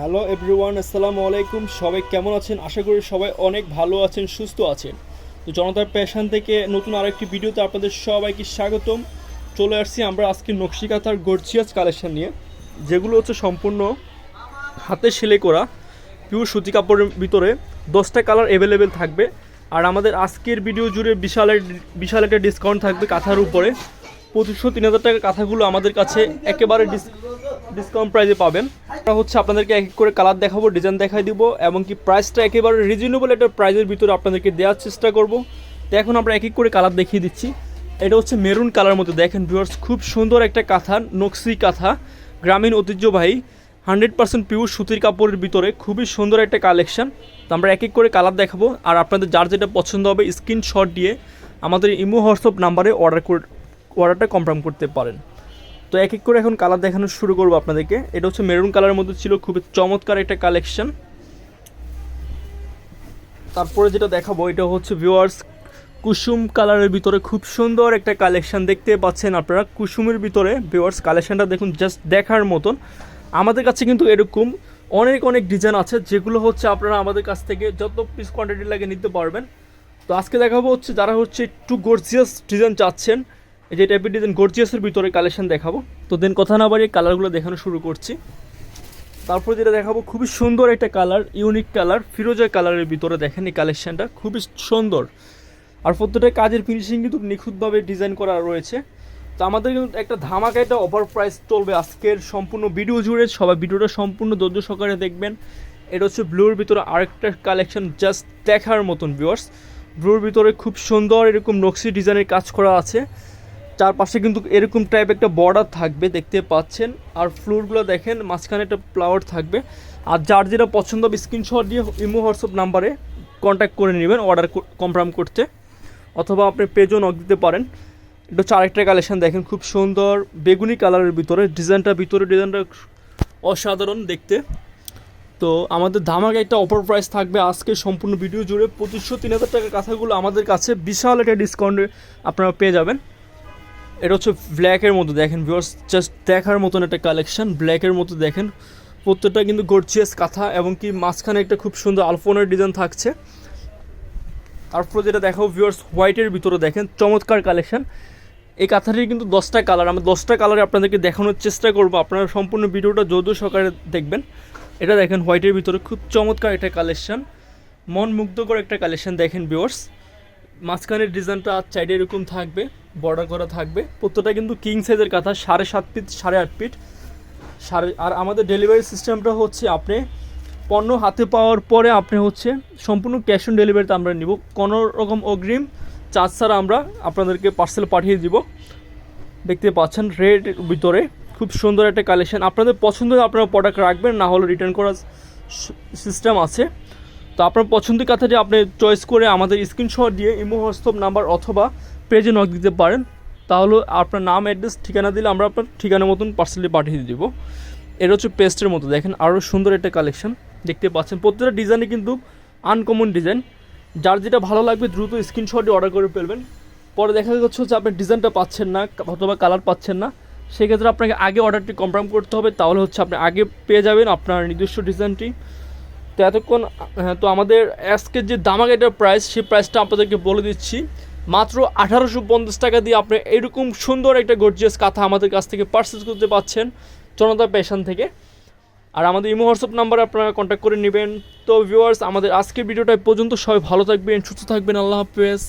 Hello everyone, আসসালামু আলাইকুম। সবাই কেমন আছেন? আশা করি সবাই অনেক ভালো আছেন, সুস্থ আছেন। তো জনতার প্যাশান থেকে নতুন আরেকটি ভিডিওতে আপনাদের সবাইকে স্বাগতম। চলে আসছি আমরা আজকে নকশিকাতার গর্জিয়াস কালেকশন নিয়ে, যেগুলো হচ্ছে সম্পূর্ণ হাতে সেলাই করা পিওর সুতি কাপড়ের ভিতরে দশটা কালার অ্যাভেলেবেল থাকবে। আর আমাদের আজকের ভিডিও জুড়ে বিশাল বিশাল একটা ডিসকাউন্ট থাকবে কাঁথার উপরে। পঁচিশশো তিন হাজার টাকার কাঁথাগুলো আমাদের কাছে একেবারে ডিস- ডিসকাউন্ট প্রাইসে পাবেন। আমরা হচ্ছে আপনাদেরকে এক এক করে কালার দেখাবো ডিজাইন দেখাই দিব এবং কি প্রাইসটা একেবারে রিজনেবল একটা প্রাইসের ভিতরে আপনাদেরকে দেওয়ার চেষ্টা করব। তো এখন আমরা এক এক করে কালার দেখিয়ে দিচ্ছি। এটা হচ্ছে মেরুন কালার মতো দেখেন ভিউয়ার্স খুব সুন্দর একটা কাঁথা নকশি কাঁথা, গ্রামীণ ঐতিহ্যবাহী হান্ড্রেড পার্সেন্ট পিওর সুতির কাপড়ের ভিতরে, খুবই সুন্দর একটা কালেকশন তো আমরা এক এক করে কালার দেখাবো। আর আপনাদের যার যেটা পছন্দ হবে স্ক্রিনশট দিয়ে আমাদের ইমো, হোয়াটসঅ্যাপ নাম্বারে অর্ডার করে অর্ডারটা কনফার্ম করতে পারেন। তো এক এক করে এখন কালার দেখানো শুরু করব আপনাদেরকে। এটা হচ্ছে মেরুন কালারের মধ্যে ছিল খুবই চমৎকার একটা কালেকশন তারপরে যেটা দেখাবো, এটা হচ্ছে ভিউয়ার্স কুসুম কালারের ভিতরে খুব সুন্দর একটা কালেকশন দেখতে পাচ্ছেন আপনারা। কুসুমের ভিতরে ভিউয়ার্স কালেকশনটা দেখুন জাস্ট দেখার মতন। আমাদের কাছে কিন্তু এরকম অনেক অনেক ডিজাইন আছে, যেগুলো হচ্ছে আপনারা আমাদের কাছ থেকে যত পিস কোয়ান্টিটি লাগে নিতে পারবেন। তো আজকে দেখাবো হচ্ছে যারা হচ্ছে একটু গর্জিয়াস ডিজাইন চাচ্ছেন এই যে টাইপের ডিজাইন গর্জিয়াসের ভিতরে কালেকশন দেখাবো। তো দেন কথা না বাড়িয়ে কালারগুলো দেখানো শুরু করছি। তারপর যেটা দেখাবো, খুবই সুন্দর একটা কালার ইউনিক কালার ফিরোজা কালারের ভিতরে দেখেন এই কালেকশনটা খুবই সুন্দর। আর প্রত্যেকটা কাজের ফিনিশিং কিন্তু নিখুঁতভাবে ডিজাইন করা রয়েছে। তো আমাদের কিন্তু একটা ধামাকা একটা অফার প্রাইস চলবে আজকের সম্পূর্ণ ভিডিও জুড়ে। সবাই ভিডিওটা সম্পূর্ণ ধৈর্য সহকারে দেখবেন। এটা হচ্ছে ব্লুর ভিতরে আরেকটা কালেকশন জাস্ট দেখার মতন ভিউয়ার্স ব্লুর ভিতরে খুব সুন্দর এরকম নকশি ডিজাইনের কাজ করা আছে। চারপাশে কিন্তু এরকম টাইপ একটা বর্ডার থাকবে, দেখতে পাচ্ছেন। আর ফ্লোরগুলো দেখেন, মাঝখানে একটা ফ্লাওয়ার থাকবে। আর যার যেটা পছন্দ হবে স্ক্রিনশট দিয়ে ইমো হোয়াটসঅ্যাপ নাম্বারে কন্ট্যাক্ট করে নেবেন অর্ডার কনফার্ম করতে। অথবা আপনি পেজও নক দিতে পারেন। এটা হচ্ছে আরেকটা কালেকশন দেখেন খুব সুন্দর। বেগুনি কালারের ভিতরে ডিজাইনটা ভিতরে ডিজাইনটা অসাধারণ দেখতে। তো আমাদের ধামাকা একটা অফার প্রাইস থাকবে আজকে সম্পূর্ণ ভিডিও জুড়ে। পঁচিশশো তিন হাজার টাকার কাঁথাগুলো আমাদের কাছে। বিশাল একটা ডিসকাউন্টে আপনারা পেয়ে যাবেন। এটা হচ্ছে ব্ল্যাকের মতো দেখেন ভিউয়ার্স জাস্ট দেখার মতন একটা কালেকশন ব্ল্যাকের মতো দেখেন। প্রত্যেকটা কিন্তু গর্জিয়াস কাঁথা এবং কি মাঝখানে একটা খুব সুন্দর আলফোনের ডিজাইন থাকছে। তারপর যেটা দেখাবো ভিউয়ার্স হোয়াইটের ভিতরে দেখেন, চমৎকার কালেকশন এই কাঁথাটির কিন্তু দশটা কালার আমরা দশটা কালারে আপনাদেরকে দেখানোর চেষ্টা করব। আপনারা সম্পূর্ণ ভিডিওটা যৌদ সকালে দেখবেন, এটা দেখেন হোয়াইটের ভিতরে খুব চমৎকার একটা কালেকশন মন মুগ্ধকর একটা কালেকশন দেখেন ভিউয়ার্স মাঝখানের ডিজাইনটা সাইডে এরকম থাকবে বর্ডার করা থাকবে। প্রত্যেকটা কিন্তু কিং সাইজের কাঁথা, সাড়ে সাত ফিট সাড়ে আট ফিট সাড়ে আর আমাদের ডেলিভারি সিস্টেমটা হচ্ছে আপনি পণ্য হাতে পাওয়ার পরে আপনি হচ্ছে সম্পূর্ণ ক্যাশ অন ডেলিভারিতে আমরা নিব। কোনো রকম অগ্রিম চার্জ ছাড়া আমরা আপনাদেরকে পার্সেল পাঠিয়ে দিব। দেখতে পাচ্ছেন রেড ভিতরে খুব সুন্দর একটা কালেকশন আপনাদের পছন্দ আপনারা প্রোডাক্ট রাখবেন, না হলে রিটার্ন করার সিস্টেম আছে। তো আপনার পছন্দের কথাটি আপনি চয়েস করে আমাদের স্ক্রিনশট দিয়ে ইমো, হোয়াটসঅ্যাপ নাম্বার অথবা পেজে নক দিতে পারেন। তাহলে আপনার নাম অ্যাড্রেস ঠিকানা দিলে আমরা আপনার ঠিকানা মতন পার্সেলি পাঠিয়ে দিব। এটা হচ্ছে পেস্টের মতো। দেখেন আরও সুন্দর একটা কালেকশন দেখতে পাচ্ছেন। প্রত্যেকটা ডিজাইনে কিন্তু আনকমন ডিজাইন যার যেটা ভালো লাগবে দ্রুত স্ক্রিনশটে অর্ডার করে ফেলবেন। পরে দেখা যাচ্ছে যে আপনি ডিজাইনটা পাচ্ছেন না, অথবা কালার পাচ্ছেন না। সেক্ষেত্রে আপনাকে আগে অর্ডারটি কনফার্ম করতে হবে। তাহলে হচ্ছে আপনি আগে পেয়ে যাবেন আপনার নিজস্ব ডিজাইনটি তো এতক্ষণ হ্যাঁ, তো আমাদের আজকের যে দামাগেটার প্রাইস সেই প্রাইসটা আপনাদেরকে বলে দিচ্ছি। মাত্র আঠারোশো পঞ্চাশ টাকা দিয়ে আপনি এরকম সুন্দর একটা গর্জিয়াস কাঁথা আমাদের কাছ থেকে পার্সেস করতে পাচ্ছেন জনতা পেশন থেকে। আর আমাদের ইমো হোয়াটসঅ্যাপ নাম্বারে আপনারা কন্ট্যাক্ট করে নেবেন। তো ভিউয়ার্স আমাদের আজকের ভিডিওটা পর্যন্ত। সবাই ভালো থাকবেন সুস্থ থাকবেন। আল্লাহ হাফেজ।